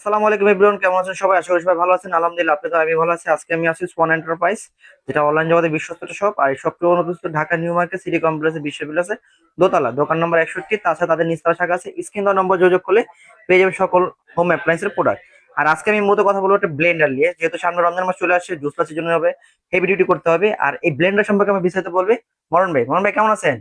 আসসালামু আলাইকুম এভরিওয়ান কেমন আছেন সবাই? আশা করি সবাই ভালো আছেন। আলহামদুলিল্লাহ আপনি তো আমি ভালো আছি। আজকে আমি আছি স্পন এন্টারপ্রাইজ যেটা অনলাইন জগতে বিশ্বস্ত শপ আর এই শপটি অনুপস্থিত ঢাকা নিউ মার্কেট সিটি কমপ্লেক্সে বিশ্ববিদ্যালয় দোতলা দোকান নম্বর একষট্টি তাছাড়া তাদের নিস্তার শাখা আছে। স্ক্রিন দেওয়া নম্বর যোগাযোগ করলে পেয়ে যাবেন সকল হোম অ্যাপ্লায়েন্সের প্রোডাক্ট আর আজকে আমি মূলত কথা বলব একটা ব্লেন্ডার নিয়ে যেহেতু সামনে রমজান মাস চলে আসছে জুস লাসের জন্য হবে হেভি ডিউটি করতে হবে। আর এই ব্লেন্ডার সম্পর্কে আমি বিস্তারিত বলবে মরণ ভাই। মরণ ভাই কেমন আছেন?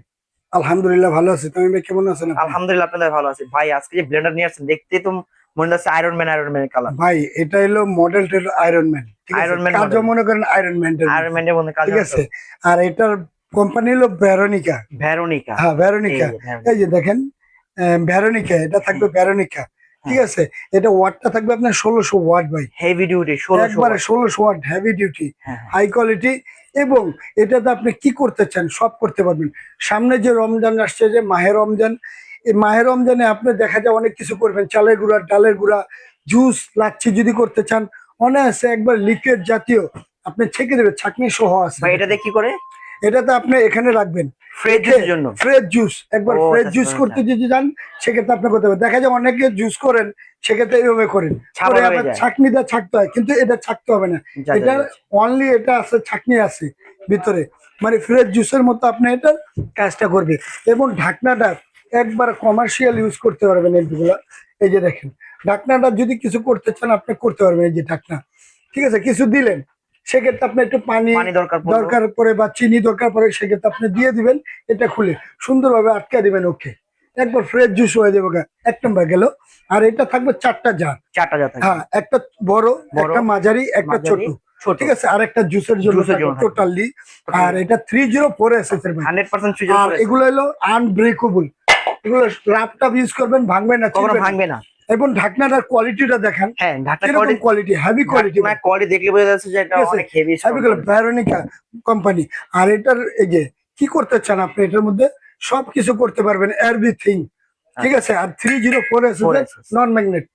আলহামদুলিল্লাহ ভালো আছি। তুমি ভাই কেমন আছেন আলহামদুলিল্লাহ আপনাদের ভালো আছে। ভাই আজকে যে ব্লেন্ডার নিয়ে আসছেন দেখতে তো মনে হচ্ছে আয়রন ম্যান আয়রন ম্যানের কালার ভাই এটা হলো মডেলটা হলো আয়রন ম্যান Iron Man কাজ মনে করেন আয়রন ম্যান আয়রন ম্যানের মধ্যে কাজ ঠিক আছে? আর এটার কোম্পানি হলো ভেরোনিকা ভেরোনিকা হ্যাঁ ভেরোনিকা এই যে দেখেন ভেরোনিকা এটা থাকবে ভেরোনিকা ঠিক হ্যাঁ। আছে? এটা ওয়াটটা থাকবে আপনার ষোলোশো ওয়াট ভাই। হেভি ডিউটি ষোলোশো একবারে ষোলোশো ওয়াট হেভি ডিউটি হ্যাঁ, হাই কোয়ালিটি এবং এটাতে আপনি কি করতে চান সব করতে পারবেন। সামনে যে রমজান আসছে যে মাহে রমজান এই মাহে রমজানে আপনি দেখা যায় অনেক কিছু করবেন। চালের গুঁড়া ডালের গুঁড়া জুস লাচ্ছি যদি করতে চান অনায়াসে একবার লিকুইড জাতীয় আপনি ছেঁকে দেবেন ছাকনি সহ আছে। ভাই এটাতে কি করে? এটাতে আপনি এখানে রাখবেন। ফ্রেশ জুসের জন্য? ফ্রেশ জুস একবার ফ্রেশ আচ্ছা, জুস আচ্ছা, করতে যদি যান সেক্ষেত্রে আপনি করতে পারেন। দেখা যায় অনেকে জুস করেন সেক্ষেত্রে এইভাবে করেন। করে হয়ে আবার ছাকনি দিয়ে ছাকতে হয় কিন্তু এটা ছাকতে হবে না। এটা অনলি এটা আছে ছাকনি আছে ভিতরে। মানে ফ্রেশ জুসের মতো আপনি এটা কাজটা করবে এবং ঢাকনাটা একবার কমার্শিয়াল ইউজ করতে পারবেন এইগুলো এই যে দেখেন ঢাকনাটা যদি কিছু করতে চান আপনি করতে পারবেন এই যে ঢাকনা। ঠিক আছে কিছু দিলেন সেক্ষেত্রে আপনি একটু পানি দরকার পরে বা চিনি দরকার পরে সেক্ষেত্রে আপনি দিয়ে দিবেন এটা খুলে সুন্দরভাবে আটকে দিবেন ওকে একবার ফ্রেশ জুস হয়ে যাবে। এক নম্বর গেল। আর এটা থাকবে চারটা জার চারটা থাকে হ্যাঁ একটা বড় একটা মাঝারি একটা ছোট। ঠিক আছে আর একটা জুসের জন্য। টোটালি আর এটা থ্রি জিরো ফোর এস এর ভাই হান্ড্রেড পার্সেন্ট সুইচ আর এগুলো হলো আনব্রেকেবল এগুলো ল্যাপটপ ইউজ করবেন ভাঙবে না কখনো ভাঙবে না। এবং ঢাকনাটার কোয়ালিটিটা দেখেন। হ্যাঁ ঢাকনা quality quality heavy quality quality দেখলে বোঝা যাচ্ছে যে এটা অনেক হেভি হেভি ভ্যারোনিকা কোম্পানি আর এটার এই যে কি করতে চান আপনি এটার মধ্যে? সবকিছু করতে পারবেন এভরিথিং ঠিক আছে? আর three zero four S 4S non magnet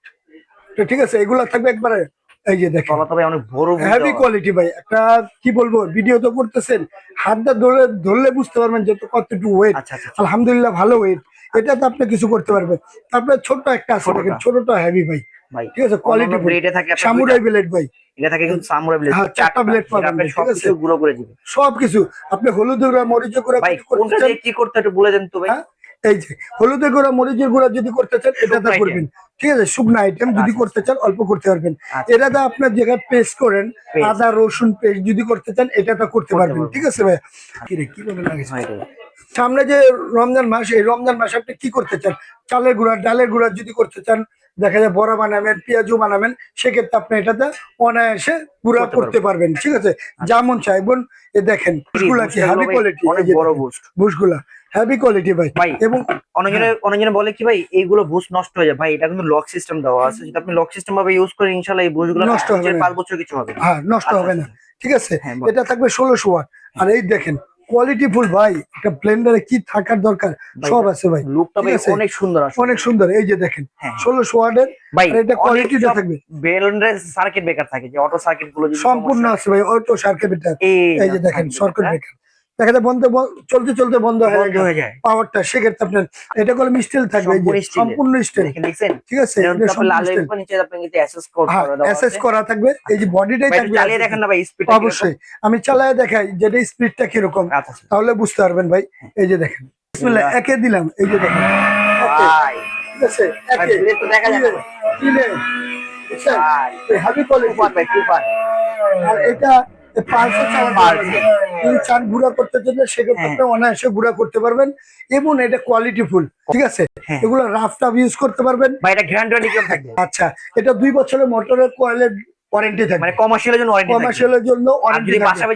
ঠিক আছে এগুলো থাকবে একবারে এই যে দেখেন। তবে অনেক বড় হেভি কোয়ালিটি ভাই। একটা কি বলব ভিডিও তো করতেছেন। হাতটা ধরে ধরলে বুঝতে পারবেন যে কতটুকু ওয়েট আচ্ছা আচ্ছা আলহামদুলিল্লাহ ভালো ওয়েট এটাতে আপনি কিছু করতে পারবেন। তারপরে ছোট একটা আছে দেখেন ছোটটা হেভি ভাই। ভাই ঠিক আছে কোয়ালিটি ব্লেডে থাকে সামুরাই ব্লেড ভাই। এটা থাকে কিন্তু সামুরাই ব্লেড হ্যাঁ, চারটা blade পাবেন, ঠিক আছে? গুঁড়ো করে দিবে সবকিছু। আপনি হলুদের গুঁড়া মরিচের গুঁড়া ভাই কোনটা কি করতে একটু বলে দেন তো ভাই। হ্যাঁ? এই যে হলুদের গুঁড়া মরিচের গুঁড়া যদি করতে চান এটাতে করবেন। ঠিক আছে শুকনো আইটেম যদি আচ্ছা। করতে চান অল্প করতে পারবেন। আচ্ছা। এটাতে আপনার যেখানে পেস্ট করেন। আদা রসুন পেস্ট যদি করতে চান এটাতে করতে পারবেন। ঠিক আছে ভাই কি রে কি বলে লাগে সামনে যে রমজান মাস এই রমজান মাসে আপনি কি করতে চান? চালের গুঁড়া ডালের গুঁড়া যদি করতে চান দেখা যায় বড়া বানাবেন পেঁয়াজও বানাবেন সেক্ষেত্রে আপনি এটাতে অনায়াসে গুঁড়া করতে পারবেন। ঠিক আছে? যেমন চাইবেন এ দেখেন বুশগুলা কি ভাই কোয়ালিটি অনেক বড় বুস্ট বুশগুলা হেভি কোয়ালিটি ভাই। ভাই এবং অনেকজনে অনেকজনে বলে কি ভাই এইগুলো বুস্ট নষ্ট হয়ে যায়। ভাই এটা কিন্তু লক সিস্টেম দেওয়া আছে। যদি আপনি লক সিস্টেম ভাবে ইউজ করেন ইনশাআল্লাহ এই বুস্টগুলো নষ্ট হবে না। পাঁচ বছর কিছু হবে। হ্যাঁ নষ্ট আচ্ছা, হবে না। ঠিক আছে? হ্যাঁ, এটা থাকবে ষোলোশো ওয়াট। আর এই দেখেন কোয়ালিটি ফুল ভাই একটা ব্লেন্ডারে কি থাকার দরকার? সব আছে ভাই। লুকটা ভাই অনেক সুন্দর আসে অনেক সুন্দর। এই যে দেখেন হ্যাঁ। ষোলোশো ওয়াটের ভাই এটা কোয়ালিটিটা থাকবে। বেলন্ডের সার্কিট ব্রেকার থাকে যে অটো সার্কিটগুলো যদি সম্পূর্ণ আছে ভাই ওই তো সার্কেট বেটার এই যে দেখেন breaker, বেকার দেখা যায় বন্ধ চলতে চলতে বন্ধ হয়ে যায়। পাওয়ারটা সেক্ষেত্রে আপনার এটা করলে স্টিল থাকবে সম্পূর্ণ স্টিল। ঠিক আছে অ্যাসেস করে থাকবে। এই যে বডিটাই থাকবে চালিয়ে দেখেন না ভাই স্পিড অবশ্যই। আমি চালায় দেখাই যেটা স্পিডটা কীরকম। আচ্ছা আচ্ছা। তাহলে বুঝতে পারবেন ভাই। এই যে দেখেন। বিসমিল্লাহ, একে দিলাম। এই যে দেখেন। ঠিক আছে একে। দেখা এটা যদি চান গুঁড়া করতে সেক্ষেত্রে হ্যাঁ। আপনি অনায়াসে গুঁড়া করতে পারবেন। এবং এটা কোয়ালিটি ফুল ঠিক আছে? হ্যাঁ। এগুলো রাফ টাফ ইউজ করতে পারবেন। এটা থাকবে। আচ্ছা এটা দুই বছরের মোটরের কোয়েলের ওয়ারেন্টি মানে কমার্শিয়ালের জন্য ওয়ারেন্টি থাকবে। কমার্শিয়ালের জন্য ওয়ারেন্টি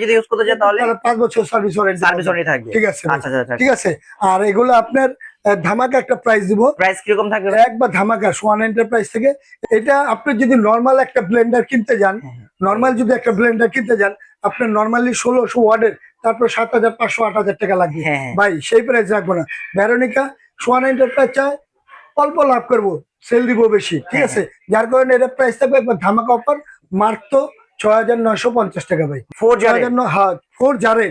যদি ইউজ করতে চান তাহলে? বছর সার্ভিস ওয়ারেন্টি সার্ভিস ওয়ারেন্টি থাকবে। ঠিক আছে আচ্ছা আচ্ছা। ঠিক আছে। আর এগুলো আপনার ধামাকা একটা প্রাইস দিব। প্রাইস কীরকম থাকবে? একবার ধামাকা সোয়ান এন্টারপ্রাইজ থেকে। এটা আপনি যদি নর্মাল একটা ব্লেন্ডার কিনতে যান হ্যাঁ, নর্মাল যদি একটা ব্লেন্ডার কিনতে যান আপনার নর্মালি ষোলোশো ওয়ার্ডের তারপর সাত হাজার পাঁচশো আট হাজার টাকা লাগবে। হ্যাঁ হ্যাঁ। ভাই সেই প্রাইস রাখব না। ভ্যারোনিকা সোয়ান এন্টারপ্রাইজ চায় অল্প লাভ করব সেল দিব বেশি ঠিক হ্যাঁ, আছে? যার কারণে এটা প্রাইস থাকবে একবার ধামাকা অফার মার্ক তো ছয় হাজার নয়শো পঞ্চাশ টাকা ভাই। ফোর হাজার হ্যাঁ ফোর জারে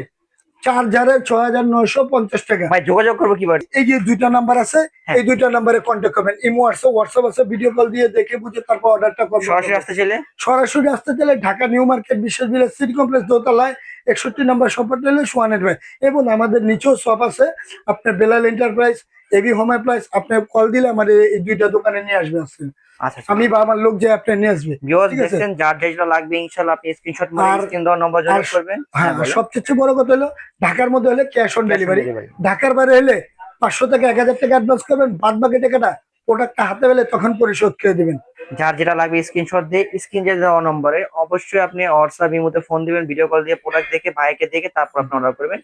চার্জারে ছয় হাজার নয়শো পঞ্চাশ টাকা। ভাই যোগাযোগ করব কীভাবে? এই যে দুইটা নাম্বার আছে হ্যাঁ। এই দুইটা নাম্বারে কন্ট্যাক্ট করবেন। ইমো হোয়াটসঅ্যাপ আছে ভিডিও কল দিয়ে দেখে বুঝে তারপর অর্ডারটা করবেন। সরাসরি আসতে চাইলে? সরাসরি আসতে চাইলে Dhaka new market Biswas city complex দোতলায় একষট্টি নম্বর শপার সোয়ানের ভাই এবং আমাদের নিচেও শপ আছে আপনার Belal enterprise AB home appliance আপনি কল দিলে আমার এই দুইটা দোকানে নিয়ে আসবে আজকে আচ্ছা আমি বা আমার লোক যে আপনি নিয়ে আসবে। দেখছেন যার যেটা লাগবে ইনশাআল্লাহ আপনি স্ক্রিনশট মারে স্ক্রিন দেওয়ার নম্বর যোগাযোগ করবেন হ্যাঁ বলেন। সবচেয়ে বড় কথা হলো ঢাকার মধ্যে হলে ক্যাশ অন ডেলিভারি। ঢাকার বাইরে হলে পাঁচশো থেকে এক হাজার টাকা অ্যাডভান্স করবেন বাদ বাকি টাকাটা প্রোডাক্টটা হাতে পেলে তখন পরিশোধ করে দিবেন যার যেটা লাগবে স্ক্রিনশট দিয়ে স্ক্রিনে দেওয়া নম্বরে অবশ্যই আপনি হোয়াটসঅ্যাপ ইমোতে ফোন দিবেন ভিডিও কল দিয়ে প্রোডাক্ট দেখে ভাইকে দেখে তারপর আপনি অর্ডার করবেন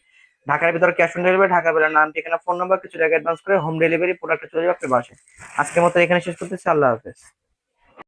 ঢাকার ভিতরে ক্যাশ অন ডেলিভারি ঢাকা বেলার নাম, ঠিকানা ফোন নাম্বার কিছু টাকা অ্যাডভান্স করে হোম ডেলিভারি প্রোডাক্ট চলে যাবে আপনার বাসে আজকের মতো এখানে শেষ করতেছি, আল্লাহ হাফেজ।